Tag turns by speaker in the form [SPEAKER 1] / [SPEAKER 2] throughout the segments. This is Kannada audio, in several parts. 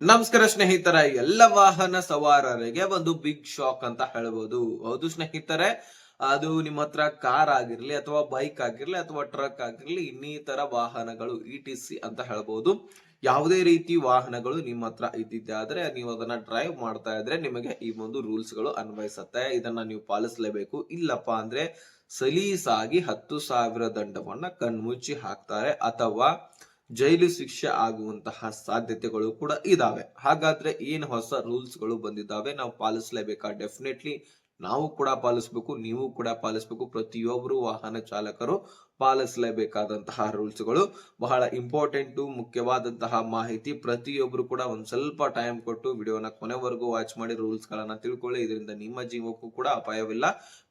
[SPEAKER 1] ನಮಸ್ಕಾರ ಸ್ನೇಹಿತರ, ಎಲ್ಲ ವಾಹನ ಸವಾರರಿಗೆ ಒಂದು ಬಿಗ್ ಶಾಕ್ ಅಂತ ಹೇಳ್ಬೋದು. ಹೌದು ಸ್ನೇಹಿತರೆ, ಅದು ನಿಮ್ಮ ಹತ್ರ ಕಾರ್ ಆಗಿರ್ಲಿ ಅಥವಾ ಬೈಕ್ ಆಗಿರ್ಲಿ ಅಥವಾ ಟ್ರಕ್ ಆಗಿರ್ಲಿ ಇನ್ನಿತರ ವಾಹನಗಳು ಇ ಟಿ ಸಿ ಅಂತ ಹೇಳ್ಬೋದು. ಯಾವುದೇ ರೀತಿ ವಾಹನಗಳು ನಿಮ್ಮ ಹತ್ರ ಇದ್ದಿದ್ದಾದ್ರೆ ನೀವು ಅದನ್ನ ಡ್ರೈವ್ ಮಾಡ್ತಾ ಇದ್ರೆ ನಿಮಗೆ ಈ ಒಂದು ರೂಲ್ಸ್ಗಳು ಅನ್ವಯಿಸುತ್ತೆ. ಇದನ್ನ ನೀವು ಪಾಲಿಸಲೇಬೇಕು. ಇಲ್ಲಪ್ಪ ಅಂದ್ರೆ ಸಲೀಸಾಗಿ ಹತ್ತು ಸಾವಿರ ದಂಡವನ್ನ ಕಣ್ಮುಚ್ಚಿ ಹಾಕ್ತಾರೆ. ಅಥವಾ ಜೈಲು ಶಿಕ್ಷೆ ಆಗುವಂತಹ ಸಾಧ್ಯತೆಗಳು ಕೂಡ ಇದಾವೆ. ಹಾಗಾದ್ರೆ ಏನ್ ಹೊಸ ರೂಲ್ಸ್ಗಳು ಬಂದಿದ್ದಾವೆ? ನಾವು ಪಾಲಿಸಲೇಬೇಕಾ? ಡೆಫಿನೆಟ್ಲಿ ನಾವು ಕೂಡ ಪಾಲಿಸ್ಬೇಕು, ನೀವು ಕೂಡ ಪಾಲಿಸ್ಬೇಕು. ಪ್ರತಿಯೊಬ್ಬರು ವಾಹನ ಚಾಲಕರು ಪಾಲಿಸಲೇಬೇಕಾದಂತಹ ರೂಲ್ಸ್ಗಳು ಬಹಳ ಇಂಪಾರ್ಟೆಂಟ್, ಮುಖ್ಯವಾದಂತಹ ಮಾಹಿತಿ. ಪ್ರತಿಯೊಬ್ಬರು ಕೂಡ ಒಂದ್ ಸ್ವಲ್ಪ ಟೈಮ್ ಕೊಟ್ಟು ವಿಡಿಯೋನ ಕೊನೆವರೆಗೂ ವಾಚ್ ಮಾಡಿ ರೂಲ್ಸ್ ಗಳನ್ನ ತಿಳ್ಕೊಳ್ಳಿ. ಇದರಿಂದ ನಿಮ್ಮ ಜೀವಕ್ಕೂ ಕೂಡ ಅಪಾಯವಿಲ್ಲ,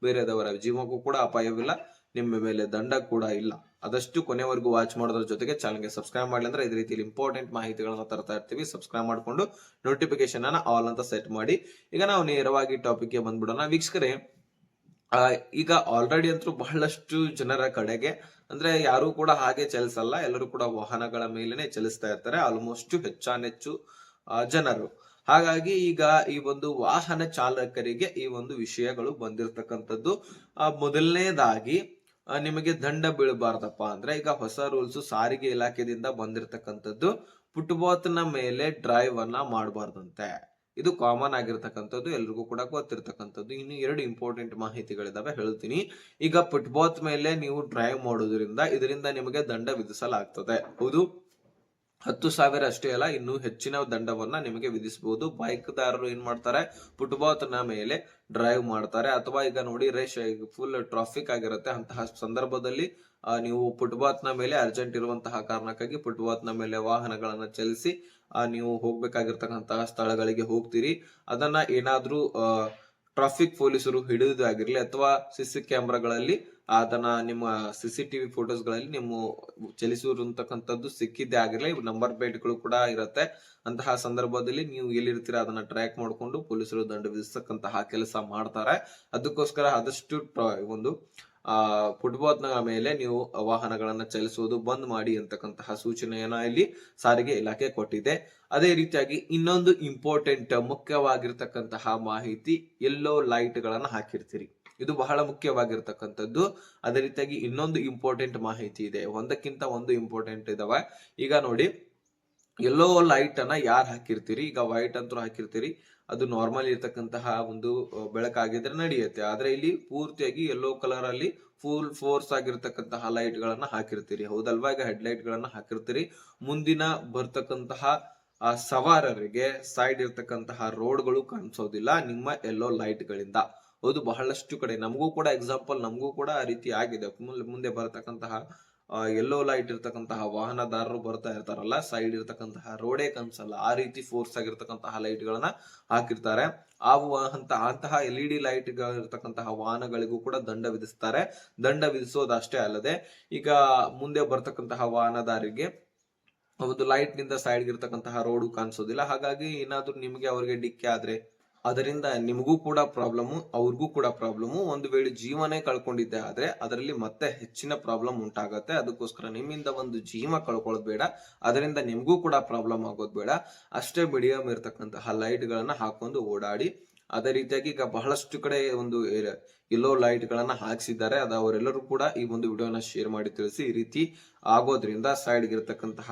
[SPEAKER 1] ಬೇರೆದವರ ಜೀವಕ್ಕೂ ಕೂಡ ಅಪಾಯವಿಲ್ಲ. ನಿಮ್ಮ ಮೇಲೆ ದಂಡ ಕೂಡ ಇಲ್ಲ. ಅದಷ್ಟು ಕೊನೆವರೆಗೂ ವಾಚ್ ಮಾಡೋದ್ರ ಜೊತೆಗೆ ಚಾನಲ್ಗೆ ಸಬ್ಸ್ಕ್ರೈಬ್ ಮಾಡಲಿ ಅಂದ್ರೆ ಇದೇ ರೀತಿಯಲ್ಲಿ ಇಂಪಾರ್ಟೆಂಟ್ ಮಾಹಿತಿಗಳನ್ನು ತರ್ತಾ ಇರ್ತೀವಿ. ಸಬ್ಸ್ಕ್ರೈಬ್ ಮಾಡಿಕೊಂಡು ನೋಟಿಫಿಕೇಶನ್ ಅನ್ನ ಆಲ್ ಅಂತ ಸೆಟ್ ಮಾಡಿ. ಈಗ ನಾವು ನೇರವಾಗಿ ಟಾಪಿಕ್ಗೆ ಬಂದ್ಬಿಡೋಣ. ವೀಕ್ಷಕರೇ ಈಗ ಆಲ್ರೆಡಿ ಅಂತೂ ಬಹಳಷ್ಟು ಜನರ ಕಡೆಗೆ, ಅಂದ್ರೆ ಯಾರು ಕೂಡ ಹಾಗೆ ಚಲಿಸಲ್ಲ. ಎಲ್ಲರೂ ಕೂಡ ವಾಹನಗಳ ಮೇಲೆನೆ ಚಲಿಸ್ತಾ ಇರ್ತಾರೆ. ಆಲ್ಮೋಸ್ಟ್ ಹೆಚ್ಚಾನೆಚ್ಚು ಜನರು. ಹಾಗಾಗಿ ಈಗ ಈ ಒಂದು ವಾಹನ ಚಾಲಕರಿಗೆ ಈ ಒಂದು ವಿಷಯಗಳು ಬಂದಿರತಕ್ಕಂಥದ್ದು ಮೊದಲನೇದಾಗಿ ನಿಮಗೆ ದಂಡ ಬೀಳಬಾರ್ದಪ್ಪ ಅಂದ್ರೆ ಈಗ ಹೊಸ ರೂಲ್ಸ್ ಸಾರಿಗೆ ಇಲಾಖೆದಿಂದ ಬಂದಿರತಕ್ಕಂಥದ್ದು ನ ಮೇಲೆ ಡ್ರೈವ್ ಅನ್ನ ಮಾಡಬಾರ್ದಂತೆ. ಇದು ಕಾಮನ್ ಆಗಿರ್ತಕ್ಕಂಥದ್ದು, ಎಲ್ರಿಗೂ ಕೂಡ ಗೊತ್ತಿರ್ತಕ್ಕಂಥದ್ದು. ಇನ್ನು ಎರಡು ಇಂಪಾರ್ಟೆಂಟ್ ಮಾಹಿತಿಗಳಿದಾವೆ, ಹೇಳ್ತೀನಿ. ಈಗ ಫುಟ್ಬಾತ್ ಮೇಲೆ ನೀವು ಡ್ರೈವ್ ಮಾಡೋದ್ರಿಂದ ಇದರಿಂದ ನಿಮಗೆ ದಂಡ ವಿಧಿಸಲಾಗ್ತದೆ. ಹೌದು? ಹತ್ತು ಸಾವಿರ ಅಷ್ಟೇ ಅಲ್ಲ, ಇನ್ನು ಹೆಚ್ಚಿನ ದಂಡವನ್ನ ನಿಮಗೆ ವಿಧಿಸಬಹುದು ಬೈಕ್ ದಾರರು ಏನ್ ಮಾಡ್ತಾರೆ ಫುಟ್ಪಾತ್ನ ಮೇಲೆ ಡ್ರೈವ್ ಮಾಡ್ತಾರೆ. ಅಥವಾ ಈಗ ನೋಡಿ ರೇಷ್ ಫುಲ್ ಟ್ರಾಫಿಕ್ ಆಗಿರುತ್ತೆ. ಅಂತಹ ಸಂದರ್ಭದಲ್ಲಿ ನೀವು ಫುಟ್ಪಾತ್ನ ಮೇಲೆ ಅರ್ಜೆಂಟ್ ಇರುವಂತಹ ಕಾರಣಕ್ಕಾಗಿ ಫುಟ್ಪಾತ್ನ ಮೇಲೆ ವಾಹನಗಳನ್ನ ಚಲಿಸಿ ನೀವು ಹೋಗ್ಬೇಕಾಗಿರ್ತಕ್ಕಂತಹ ಸ್ಥಳಗಳಿಗೆ ಹೋಗ್ತೀರಿ. ಅದನ್ನ ಏನಾದ್ರೂ ಟ್ರಾಫಿಕ್ ಪೊಲೀಸರು ಹಿಡಿದಾಗಿರ್ಲಿ ಅಥವಾ ಸಿಸಿ ಕ್ಯಾಮ್ರಾಗಳಲ್ಲಿ ಅದನ್ನ ನಿಮ್ಮ ಸಿಸಿ ಟಿವಿ ಫೋಟೋಸ್ಗಳಲ್ಲಿ ನಿಮ್ಮ ಚಲಿಸಿರುವಂತಕ್ಕಂಥದ್ದು ಸಿಕ್ಕಿದ್ದೇ ಆಗಿರಲಿ ನಂಬರ್ ಪ್ಲೇಟ್ಗಳು ಕೂಡ ಇರುತ್ತೆ. ಅಂತಹ ಸಂದರ್ಭದಲ್ಲಿ ನೀವು ಎಲ್ಲಿರ್ತೀರ ಅದನ್ನ ಟ್ರ್ಯಾಕ್ ಮಾಡಿಕೊಂಡು ಪೊಲೀಸರು ದಂಡ ವಿಧಿಸ್ತಕ್ಕಂತಹ ಕೆಲಸ ಮಾಡ್ತಾರೆ. ಅದಕ್ಕೋಸ್ಕರ ಆದಷ್ಟು ಒಂದು, ಆ ಫುಟ್ಪಾತ್ನ ಮೇಲೆ ನೀವು ವಾಹನಗಳನ್ನ ಚಲಿಸುವುದು ಬಂದ್ ಮಾಡಿ ಅಂತಕ್ಕಂತಹ ಸೂಚನೆಯನ್ನ ಇಲ್ಲಿ ಸಾರಿಗೆ ಇಲಾಖೆ ಕೊಟ್ಟಿದೆ. ಅದೇ ರೀತಿಯಾಗಿ ಇನ್ನೊಂದು ಇಂಪಾರ್ಟೆಂಟ್ ಮುಖ್ಯವಾಗಿರ್ತಕ್ಕಂತಹ ಮಾಹಿತಿ ಎಲ್ಲೋ ಲೈಟ್ ಗಳನ್ನ ಹಾಕಿರ್ತೀರಿ. ಇದು ಬಹಳ ಮುಖ್ಯವಾಗಿರ್ತಕ್ಕಂಥದ್ದು. ಅದೇ ರೀತಿಯಾಗಿ ಇನ್ನೊಂದು ಇಂಪಾರ್ಟೆಂಟ್ ಮಾಹಿತಿ ಇದೆ. ಒಂದಕ್ಕಿಂತ ಒಂದು ಇಂಪಾರ್ಟೆಂಟ್ ಇದಾವೆ. ಈಗ ನೋಡಿ ಎಲ್ಲೋ ಲೈಟ್ ಅನ್ನ ಯಾರು ಹಾಕಿರ್ತೀರಿ? ಈಗ ವೈಟ್ ಅಂತೂ ಹಾಕಿರ್ತೀರಿ. ಅದು ನಾರ್ಮಲ್ ಇರ್ತಕ್ಕಂತಹ ಒಂದು ಬೆಳಕಾಗಿದ್ರೆ ನಡೆಯುತ್ತೆ. ಆದ್ರೆ ಇಲ್ಲಿ ಪೂರ್ತಿಯಾಗಿ ಎಲ್ಲೋ ಕಲರ್ ಅಲ್ಲಿ ಫುಲ್ ಫೋರ್ಸ್ ಆಗಿರ್ತಕ್ಕಂತಹ ಲೈಟ್ ಗಳನ್ನ ಹಾಕಿರ್ತೀರಿ. ಹೌದಲ್ವಾ? ಈಗ ಹೆಡ್ ಲೈಟ್ ಗಳನ್ನ ಹಾಕಿರ್ತೀರಿ. ಮುಂದಿನ ಬರ್ತಕ್ಕಂತಹ ಸವಾರರಿಗೆ ಸೈಡ್ ಇರ್ತಕ್ಕಂತಹ ರೋಡ್ಗಳು ಕಾಣಿಸೋದಿಲ್ಲ ನಿಮ್ಮ ಎಲ್ಲೋ ಲೈಟ್ ಗಳಿಂದ. ಹೌದು, ಬಹಳಷ್ಟು ಕಡೆ. ನಮಗೂ ಕೂಡ ಎಕ್ಸಾಂಪಲ್ ನಮಗೂ ಕೂಡ ಆ ರೀತಿ ಆಗಿದೆ. ಮುಂದೆ- ಬರತಕ್ಕಂತಹ ಎಲ್ಲೋ ಲೈಟ್ ಇರ್ತಕ್ಕಂತಹ ವಾಹನದಾರರು ಬರ್ತಾ ಇರ್ತಾರಲ್ಲ ಸೈಡ್ ಇರ್ತಕ್ಕಂತಹ ರೋಡೇ ಕನ್ಸಲ್ಲ ಆ ರೀತಿ ಫೋರ್ಸ್ ಆಗಿರ್ತಕ್ಕಂತಹ ಲೈಟ್ ಗಳನ್ನ ಹಾಕಿರ್ತಾರೆ. ಆ ಅಂತ ಅಂತಹ ಎಲ್ ಇ ಡಿ ಲೈಟ್ ಇರ್ತಕ್ಕಂತಹ ವಾಹನಗಳಿಗೂ ಕೂಡ ದಂಡ ವಿಧಿಸ್ತಾರೆ. ದಂಡ ವಿಧಿಸೋದಷ್ಟೇ ಅಲ್ಲದೆ, ಈಗ ಮುಂದೆ ಬರ್ತಕ್ಕಂತಹ ವಾಹನದಾರಿಗೆ ಒಂದು ಲೈಟ್ನಿಂದ ಸೈಡ್ ಇರ್ತಕ್ಕಂತಹ ರೋಡ್ ಕಾಣಿಸೋದಿಲ್ಲ. ಹಾಗಾಗಿ ಏನಾದ್ರೂ ನಿಮಗೆ ಅವರಿಗೆ ಡಿಕ್ಕಿ ಆದ್ರೆ ಅದರಿಂದ ನಿಮಗೂ ಕೂಡ ಪ್ರಾಬ್ಲಮ್, ಅವ್ರಿಗೂ ಕೂಡ ಪ್ರಾಬ್ಲಮ್. ಒಂದು ವೇಳೆ ಜೀವನೇ ಕಳ್ಕೊಂಡಿದ್ದೆ ಆದ್ರೆ ಅದರಲ್ಲಿ ಮತ್ತೆ ಹೆಚ್ಚಿನ ಪ್ರಾಬ್ಲಮ್ ಉಂಟಾಗತ್ತೆ. ಅದಕ್ಕೋಸ್ಕರ ನಿಮ್ಮಿಂದ ಒಂದು ಜೀವ ಕಳ್ಕೊಳ್ಳೋದು ಬೇಡ. ಅದರಿಂದ ನಿಮಗೂ ಕೂಡ ಪ್ರಾಬ್ಲಮ್ ಆಗೋದು ಬೇಡ. ಅಷ್ಟೇ ಮೀಡಿಯಂ ಇರತಕ್ಕಂತಹ ಲೈಟ್ ಗಳನ್ನ ಹಾಕೊಂಡು ಓಡಾಡಿ, ಅದೇ ರೀತಿಯಾಗಿ ಈಗ ಬಹಳಷ್ಟು ಕಡೆ ಒಂದು ಎಲ್ಲೋ ಲೈಟ್ ಗಳನ್ನ ಹಾಕ್ಸಿದ್ದಾರೆ. ಅದ ಅವರೆಲ್ಲರೂ ಕೂಡ ಈ ಒಂದು ವಿಡಿಯೋನ ಶೇರ್ ಮಾಡಿ ತಿಳಿಸಿ ಈ ರೀತಿ ಆಗೋದ್ರಿಂದ ಸೈಡ್ ಇರತಕ್ಕಂತಹ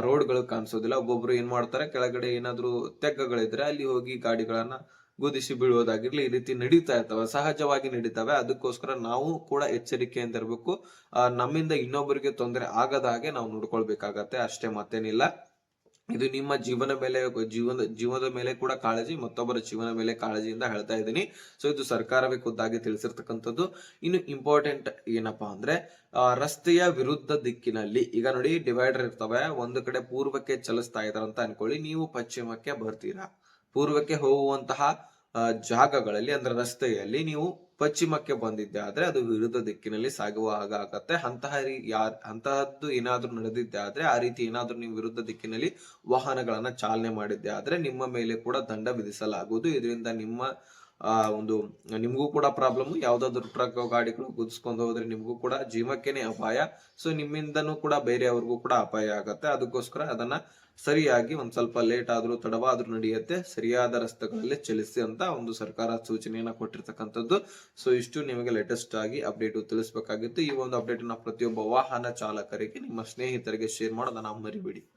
[SPEAKER 1] ರೋಡ್ಗಳು ಕಾಣಿಸೋದಿಲ್ಲ. ಒಬ್ಬೊಬ್ರು ಏನ್ ಮಾಡ್ತಾರೆ? ಕೆಳಗಡೆ ಏನಾದ್ರು ತೆಗ್ಗಗಳಿದ್ರೆ ಅಲ್ಲಿ ಹೋಗಿ ಗಾಡಿಗಳನ್ನ ಗುದಿಸಿ ಬೀಳುವುದಾಗಿರ್ಲಿ ಈ ರೀತಿ ನಡೀತಾ ಇರ್ತವೆ. ಸಹಜವಾಗಿ ನಡೀತವೆ. ಅದಕ್ಕೋಸ್ಕರ ನಾವು ಕೂಡ ಎಚ್ಚರಿಕೆಯಿಂದ ಇರಬೇಕು. ಆ, ನಮ್ಮಿಂದ ಇನ್ನೊಬ್ಬರಿಗೆ ತೊಂದರೆ ಆಗದ ಹಾಗೆ ನಾವು ನೋಡ್ಕೊಳ್ಬೇಕಾಗತ್ತೆ. ಅಷ್ಟೇ ಮತ್ತೇನಿಲ್ಲ. ಇದು ನಿಮ್ಮ ಜೀವನ ಮೇಲೆ, ಜೀವನ, ಜೀವನದ ಮೇಲೆ ಕೂಡ ಕಾಳಜಿ, ಮತ್ತೊಬ್ಬರ ಜೀವನ ಮೇಲೆ ಕಾಳಜಿಯಿಂದ ಹೇಳ್ತಾ ಇದ್ದೀನಿ. ಸೊ ಇದು ಸರ್ಕಾರವೇ ಖುದ್ದಾಗಿ ತಿಳಿಸಿರ್ತಕ್ಕಂಥದ್ದು. ಇನ್ನು ಇಂಪಾರ್ಟೆಂಟ್ ಏನಪ್ಪಾ ಅಂದ್ರೆ ರಸ್ತೆಯ ವಿರುದ್ಧ ದಿಕ್ಕಿನಲ್ಲಿ, ಈಗ ನೋಡಿ ಡಿವೈಡರ್ ಇರ್ತವೆ, ಒಂದು ಕಡೆ ಪೂರ್ವಕ್ಕೆ ಚಲಿಸ್ತಾ ಇದಾರೆ ಅಂತ ಅನ್ಕೊಳ್ಳಿ. ನೀವು ಪಶ್ಚಿಮಕ್ಕೆ ಬರ್ತೀರಾ? ಪೂರ್ವಕ್ಕೆ ಹೋಗುವಂತಹ ಜಾಗಗಳಲ್ಲಿ, ಅಂದ್ರೆ ರಸ್ತೆಯಲ್ಲಿ ನೀವು ಪಶ್ಚಿಮಕ್ಕೆ ಬಂದಿದ್ದೆ ಆದ್ರೆ ಅದು ವಿರುದ್ಧ ದಿಕ್ಕಿನಲ್ಲಿ ಸಾಗುವ ಹಾಗಾಗತ್ತೆ ಅಂತಹ ಯಾರ್ ಅಂತಹದ್ದು ಏನಾದ್ರೂ ನಡೆದಿದ್ದೆ ಆದ್ರೆ ಆ ರೀತಿ ಏನಾದ್ರೂ ನೀವು ವಿರುದ್ಧ ದಿಕ್ಕಿನಲ್ಲಿ ವಾಹನಗಳನ್ನ ಚಾಲನೆ ಮಾಡಿದ್ದೆ ಆದ್ರೆ ನಿಮ್ಮ ಮೇಲೆ ಕೂಡ ದಂಡ ವಿಧಿಸಲಾಗುವುದು. ಇದರಿಂದ ನಿಮ್ಮ ಆ, ಒಂದು ನಿಮಗೂ ಕೂಡ ಪ್ರಾಬ್ಲಮ್ ಯಾವ್ದಾದ್ರು ಟ್ರಕ್ ಗಾಡಿಗಳು ಗುದಿಸ್ಕೊಂಡು ಹೋದ್ರೆ ನಿಮಗೂ ಕೂಡ ಜೀವಕ್ಕೇನೆ ಅಪಾಯ. ಸೊ ನಿಮ್ಮಿಂದನೂ ಕೂಡ ಬೇರೆಯವ್ರಿಗೂ ಕೂಡ ಅಪಾಯ ಆಗತ್ತೆ. ಅದಕ್ಕೋಸ್ಕರ ಅದನ್ನ ಸರಿಯಾಗಿ ಒಂದ್ ಸ್ವಲ್ಪ ಲೇಟ್ ಆದ್ರೂ, ತಡವಾದ್ರೂ ನಡೆಯುತ್ತೆ. ಸರಿಯಾದ ರಸ್ತೆಗಳಲ್ಲಿ ಚಲಿಸಿ ಅಂತ ಒಂದು ಸರ್ಕಾರ ಸೂಚನೆಯನ್ನ ಕೊಟ್ಟಿರ್ತಕ್ಕಂಥದ್ದು. ಸೊ ಇಷ್ಟು ನಿಮಗೆ ಲೇಟೆಸ್ಟ್ ಆಗಿ ಅಪ್ಡೇಟ್ ತಿಳಿಸಬೇಕಾಗಿತ್ತು. ಈ ಒಂದು ಅಪ್ಡೇಟ್ನ ಪ್ರತಿಯೊಬ್ಬ ವಾಹನ ಚಾಲಕರಿಗೆ, ನಿಮ್ಮ ಸ್ನೇಹಿತರಿಗೆ ಶೇರ್ ಮಾಡೋದನ್ನ ಮರಿಬೇಡಿ.